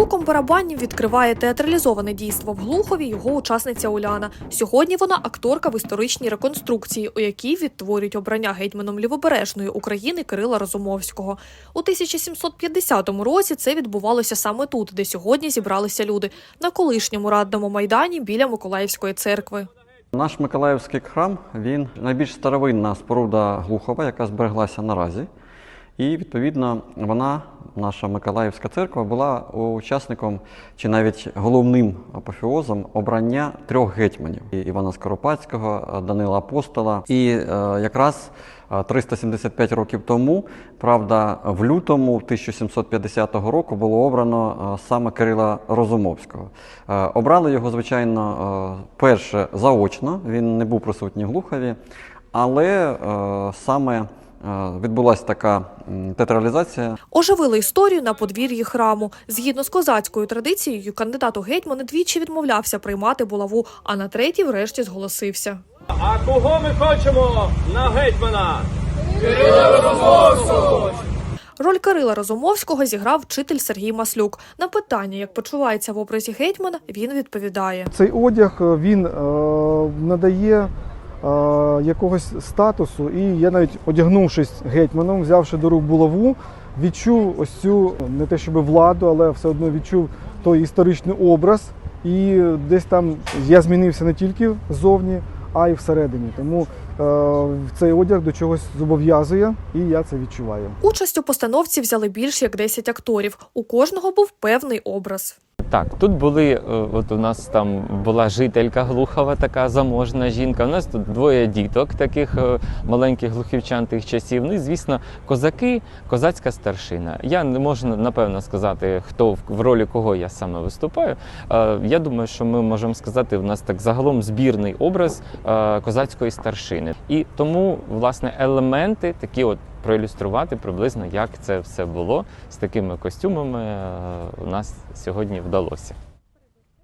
Звуком барабанів відкриває театралізоване дійство в Глухові його учасниця Уляна. Сьогодні вона акторка в історичній реконструкції, у якій відтворюють обрання гетьманом Лівобережної України Кирила Розумовського. У 1750 році це відбувалося саме тут, де сьогодні зібралися люди на колишньому радному майдані біля Миколаївської церкви. Наш Миколаївський храм він найбільш старовинна споруда Глухова, яка збереглася наразі. І відповідно вона, наша Миколаївська церква, була учасником чи навіть головним апофеозом обрання трьох гетьманів Івана Скоропадського, Данила Апостола. І е, якраз е, 375 років тому, правда, в лютому 1750 року було обрано е, саме Кирила Розумовського. Е, Обрали його, звичайно, е, перше заочно, він не був присутній в Глухові, але е, саме е, відбулася така м, театралізація Оживили історію на подвір'ї храму. Згідно з козацькою традицією, кандидат у гетьмани двічі відмовлявся приймати булаву, а на третій врешті зголосився. А кого ми хочемо на гетьмана? Роль Кирила Розумовського зіграв вчитель Сергій Маслюк. На питання, як почувається в образі гетьмана, він відповідає. Цей одяг е, він е, надає е, якогось статусу, і я навіть одягнувшись гетьманом, взявши до рук булаву, відчув ось цю не те, щоб владу, але все одно відчув той історичний образ. І десь там я змінився не тільки ззовні, а й всередині. Тому е, цей одяг до чогось зобов'язує, і я це відчуваю. Участь у постановці взяли більш як 10 акторів. У кожного був певний образ. Так, тут були, е, от у нас там була жителька глухова, така заможна жінка. У нас тут двоє діток, таких е, маленьких глухівчан тих часів. Ну і звісно, козаки, козацька старшина. Я не можу напевно сказати, хто в- ролі кого я саме виступаю. Е, Я думаю, що ми можемо сказати, у нас так загалом збірний образ козацької старшини. І тому, власне, елементи такі от. Проілюструвати приблизно, як це все було з такими костюмами, е, у нас сьогодні вдалося.